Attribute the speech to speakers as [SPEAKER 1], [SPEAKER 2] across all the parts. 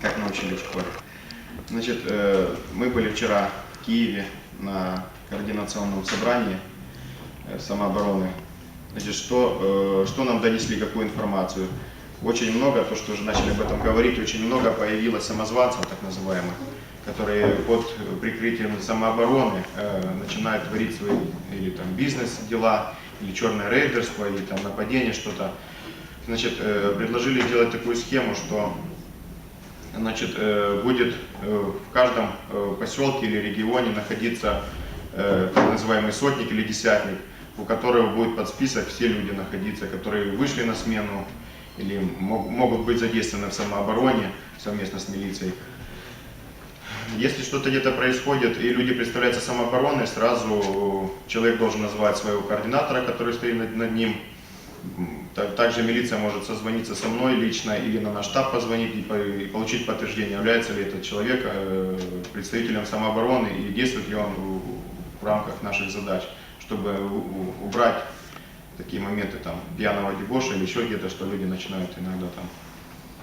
[SPEAKER 1] как научили в школе. Значит, э, мы были вчера в Киеве на координационном собрании э, самообороны. Значит, что, э, что нам донесли, какую информацию? Очень много, то, что уже начали об этом говорить, очень много появилось самозванцев, так называемых, которые под прикрытием самообороны начинают творить свои или там бизнес-дела, или черное рейдерство, или там нападение, что-то. Значит, предложили сделать такую схему, что значит, э, будет э, в каждом э, поселке или регионе находиться так называемый сотник или десятник, у которого будет под список все люди находиться, которые вышли на смену или мог- могут быть задействованы в самообороне совместно с милицией. Если что-то где-то происходит и люди представляются самообороной, сразу человек должен назвать своего координатора, который стоит над ним. Также милиция может созвониться со мной лично или на наш штаб позвонить и, по- и получить подтверждение, является ли этот человек э, представителем самообороны и действует ли он в, рамках наших задач, чтобы убрать такие моменты там пьяного дебоша или еще где-то, что люди начинают иногда там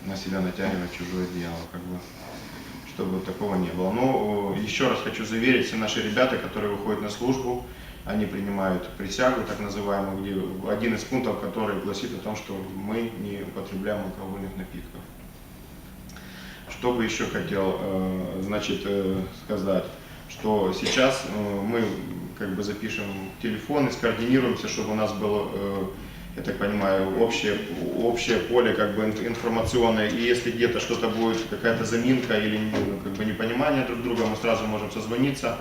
[SPEAKER 1] на себя натягивать чужое одеяло, как бы, чтобы такого не было. Но еще раз хочу заверить, все наши ребята, которые выходят на службу, они принимают присягу, так называемую, где один из пунктов, который гласит о том, что мы не употребляем алкогольных напитков. Что бы еще хотел, э, значит, э, сказать, что сейчас э, мы как бы запишем телефон и скоординируемся, чтобы у нас было, я так понимаю, общее, общее поле как бы инф- информационное, и если где-то что-то будет, какая-то заминка или ну, как бы непонимание друг друга, мы сразу можем созвониться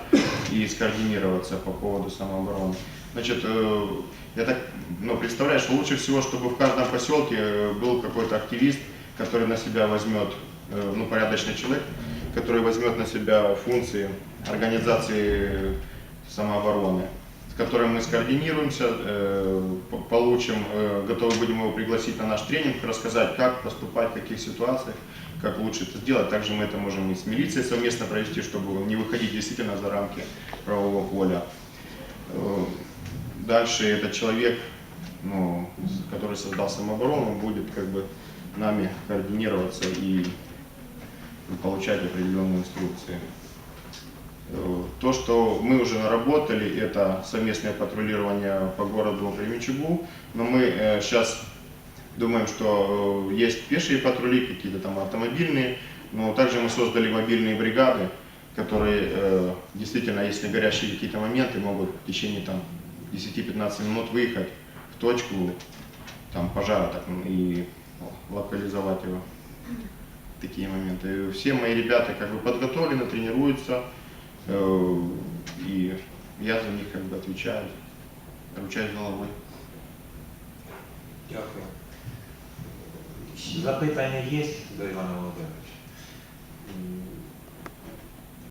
[SPEAKER 1] и скоординироваться по поводу самообороны. Значит, э, я так ну, представляю, что лучше всего, чтобы в каждом поселке э, был какой-то активист, который на себя возьмет, э, ну, порядочный человек, который возьмет на себя функции организации самообороны, которым мы скоординируемся, э, по- получим, э, готовы будем его пригласить на наш тренинг, рассказать, как поступать, в каких ситуациях, как лучше это сделать. Также мы это можем и с милицией совместно провести, чтобы не выходить действительно за рамки правового поля. Э, Дальше этот человек, ну, который создал самооборону, будет как бы нами координироваться и получать определенные инструкции. Э, То, что мы уже наработали, это совместное патрулирование по городу Кременчугу, но мы сейчас думаем, что э, есть пешие патрули, какие-то там автомобильные, но также мы создали мобильные бригады, которые э, действительно, если горящие какие-то моменты, могут в течение там 10-15 минут выехать в точку там, пожара так, и локализовать его. Такие моменты. Все мои ребята как бы подготовлены, тренируются, э, и я за них как бы отвечаю, ручаюсь головой.
[SPEAKER 2] Дякую. Запитання є до Івана Володимировича?